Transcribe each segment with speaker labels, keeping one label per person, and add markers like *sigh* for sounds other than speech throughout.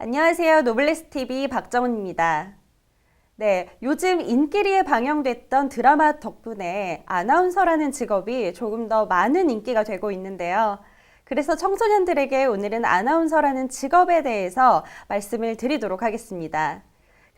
Speaker 1: 안녕하세요. 노블레스 TV 박정은입니다. 네, 요즘 인기리에 방영됐던 드라마 덕분에 아나운서라는 직업이 조금 더 많은 인기가 되고 있는데요. 그래서 청소년들에게 오늘은 아나운서라는 직업에 대해서 말씀을 드리도록 하겠습니다.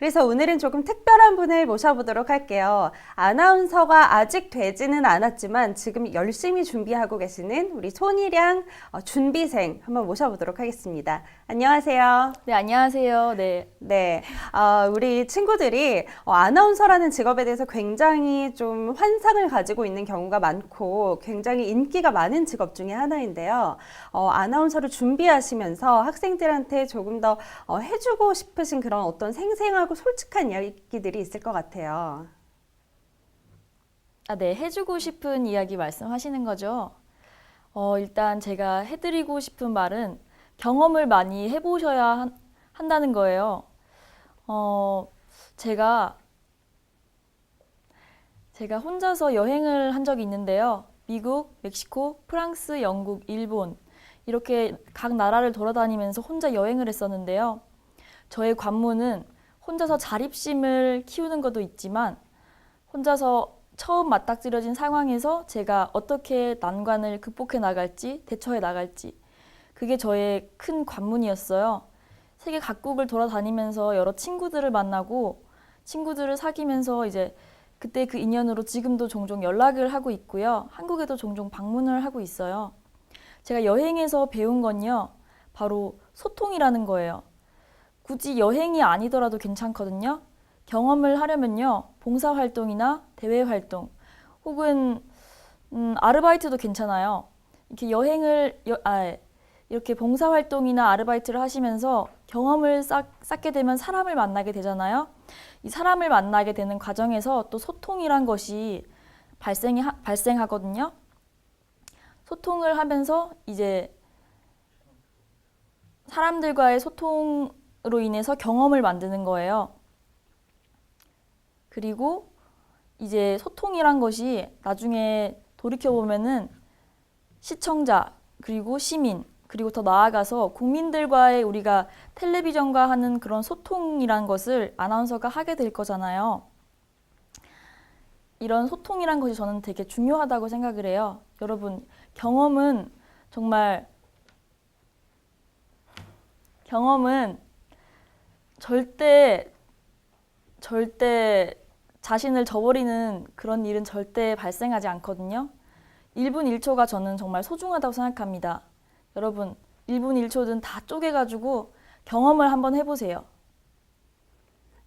Speaker 1: 그래서 오늘은 조금 특별한 분을 모셔보도록 할게요. 아나운서가 아직 되지는 않았지만 지금 열심히 준비하고 계시는 우리 손희량 어, 준비생 한번 모셔보도록 하겠습니다. 안녕하세요.
Speaker 2: 네, 안녕하세요. 네.
Speaker 1: 네, 어, 우리 친구들이 어, 아나운서라는 직업에 대해서 굉장히 좀 환상을 가지고 있는 경우가 많고 굉장히 인기가 많은 직업 중에 하나인데요. 어, 아나운서를 준비하시면서 학생들한테 조금 더 어, 해주고 싶으신 그런 어떤 생생하고 솔직한 이야기들이 있을 것 같아요.
Speaker 2: 아, 네. 해주고 싶은 이야기 말씀하시는 거죠? 어, 일단 제가 해드리고 싶은 말은 경험을 많이 해보셔야 한, 한다는 거예요. 어, 제가, 제가 혼자서 여행을 한 적이 있는데요. 미국, 멕시코, 프랑스, 영국, 일본. 이렇게 각 나라를 돌아다니면서 혼자 여행을 했었는데요. 저의 관문은 혼자서 자립심을 키우는 것도 있지만 혼자서 처음 맞닥뜨려진 상황에서 제가 어떻게 난관을 극복해 나갈지, 대처해 나갈지. 그게 저의 큰 관문이었어요. 세계 각국을 돌아다니면서 여러 친구들을 만나고 친구들을 사귀면서 이제 그때 그 인연으로 지금도 종종 연락을 하고 있고요. 한국에도 종종 방문을 하고 있어요. 제가 여행에서 배운 건요. 바로 소통이라는 거예요. 굳이 여행이 아니더라도 괜찮거든요. 경험을 하려면요. 봉사활동이나 대외활동 혹은 음, 아르바이트도 괜찮아요. 이렇게 여행을 여, 아, 이렇게 봉사활동이나 아르바이트를 하시면서 경험을 쌓, 쌓게 되면 사람을 만나게 되잖아요. 이 사람을 만나게 되는 과정에서 또 소통이란 것이 발생이, 하- 발생하거든요. 소통을 하면서 이제 사람들과의 소통 으로 인해서 경험을 만드는 거예요. 그리고 이제 소통이란 것이 나중에 돌이켜 보면은 시청자, 그리고 시민, 그리고 더 나아가서 국민들과의 우리가 텔레비전과 하는 그런 소통이란 것을 아나운서가 하게 될 거잖아요. 이런 소통이란 것이 저는 되게 중요하다고 생각을 해요. 여러분, 경험은 정말 경험은 절대 절대 자신을 저버리는 그런 일은 절대 발생하지 않거든요. 1분 1초가 저는 정말 소중하다고 생각합니다. 여러분, 1분 1초든 다 쪼개가지고 경험을 한번 해보세요.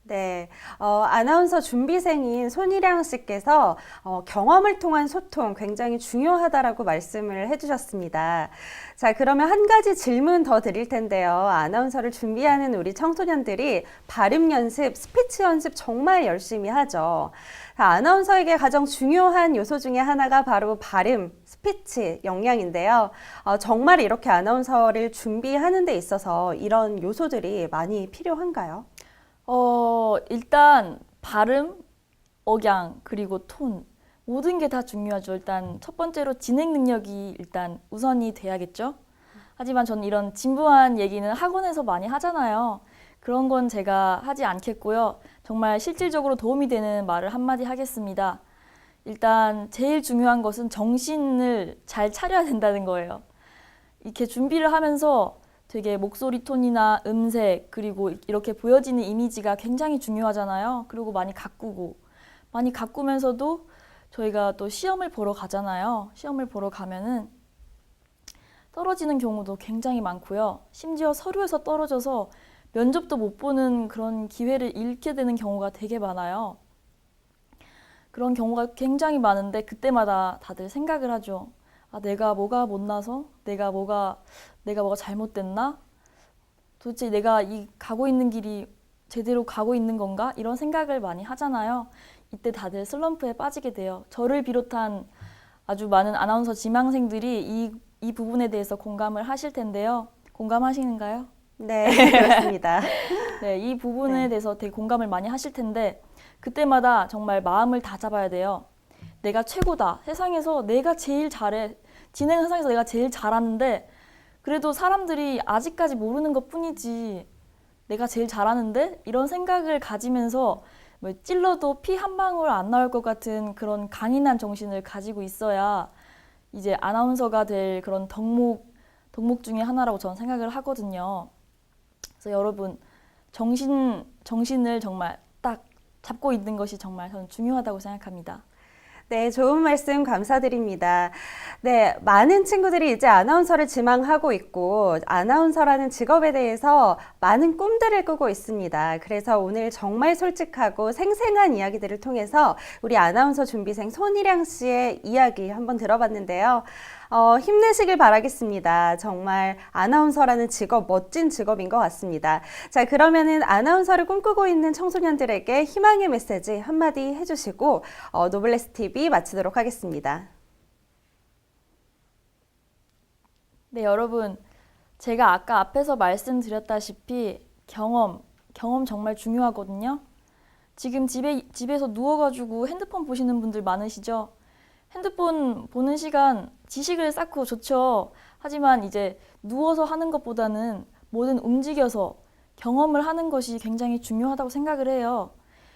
Speaker 1: 네, 어, 아나운서 준비생인 손희량 씨께서 어, 경험을 통한 소통 굉장히 중요하다라고 말씀을 해주셨습니다. 자, 그러면 한 가지 질문 더 드릴 텐데요. 아나운서를 준비하는 우리 청소년들이 발음 연습, 스피치 연습 정말 열심히 하죠. 자, 아나운서에게 가장 중요한 요소 중에 하나가 바로 발음, 스피치, 역량인데요. 어, 정말 이렇게 아나운서를 준비하는 데 있어서 이런 요소들이 많이 필요한가요?
Speaker 2: 어, 일단 발음, 억양, 그리고 톤 모든 게 다 중요하죠. 일단 첫 번째로 진행 능력이 일단 우선이 돼야겠죠. 하지만 저는 이런 진부한 얘기는 학원에서 많이 하잖아요. 그런 건 제가 하지 않겠고요. 정말 실질적으로 도움이 되는 말을 한마디 하겠습니다. 일단 제일 중요한 것은 정신을 잘 차려야 된다는 거예요. 이렇게 준비를 하면서 되게 목소리 톤이나 음색 그리고 이렇게 보여지는 이미지가 굉장히 중요하잖아요. 그리고 많이 가꾸고 많이 가꾸면서도 저희가 또 시험을 보러 가잖아요. 시험을 보러 가면은 떨어지는 경우도 굉장히 많고요. 심지어 서류에서 떨어져서 면접도 못 보는 그런 기회를 잃게 되는 경우가 되게 많아요. 그런 경우가 굉장히 많은데 그때마다 다들 생각을 하죠. 아, 내가 뭐가 못나서? 내가 뭐가 내가 뭐가 잘못됐나? 도대체 내가 이 가고 있는 길이 제대로 가고 있는 건가? 이런 생각을 많이 하잖아요. 이때 다들 슬럼프에 빠지게 돼요. 저를 비롯한 아주 많은 아나운서 지망생들이 이, 이 부분에 대해서 공감을 하실 텐데요. 공감하시는가요?
Speaker 1: 네, 그렇습니다. *laughs*
Speaker 2: 네, 이 부분에
Speaker 1: 네.
Speaker 2: 대해서 되게 공감을 많이 하실 텐데 그때마다 정말 마음을 다 잡아야 돼요. 내가 최고다. 세상에서 내가 제일 잘해. 진행 세상에서 내가 제일 잘하는데 그래도 사람들이 아직까지 모르는 것 뿐이지 내가 제일 잘하는데 이런 생각을 가지면서 뭐 찔러도 피 한 방울 안 나올 것 같은 그런 강인한 정신을 가지고 있어야 이제 아나운서가 될 그런 덕목 덕목 중에 하나라고 저는 생각을 하거든요. 그래서 여러분 정신 정신을 정말 딱 잡고 있는 것이 정말 저는 중요하다고 생각합니다.
Speaker 1: 네, 좋은 말씀 감사드립니다. 네, 많은 친구들이 이제 아나운서를 지망하고 있고, 아나운서라는 직업에 대해서 많은 꿈들을 꾸고 있습니다. 그래서 오늘 정말 솔직하고 생생한 이야기들을 통해서 우리 아나운서 준비생 손희량 씨의 이야기 한번 들어봤는데요. 어, 힘내시길 바라겠습니다. 정말 아나운서라는 직업, 멋진 직업인 것 같습니다. 자, 그러면은 아나운서를 꿈꾸고 있는 청소년들에게 희망의 메시지 한마디 해주시고, 어, 노블레스 TV 마치도록 하겠습니다.
Speaker 2: 네, 여러분. 제가 아까 앞에서 말씀드렸다시피 경험, 경험 정말 중요하거든요. 지금 집에, 집에서 누워가지고 핸드폰 보시는 분들 많으시죠? 핸드폰 보는 시간 지식을 쌓고 좋죠. 하지만 이제 누워서 하는 것보다는 뭐든 움직여서 경험을 하는 것이 굉장히 중요하다고 생각을 해요.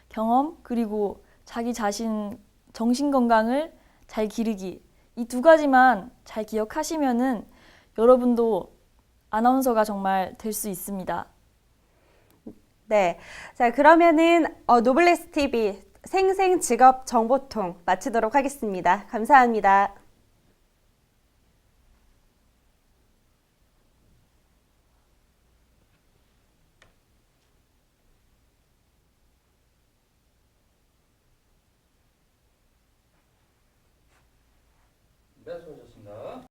Speaker 2: 경험, 그리고 자기 자신 정신 건강을 잘 기르기. 이 두 가지만 잘 기억하시면은 여러분도 아나운서가 정말 될 수 있습니다.
Speaker 1: 네. 자, 그러면은, 어, 노블레스 TV 생생 직업 정보통 마치도록 하겠습니다. 감사합니다. 찾아오셨습니다.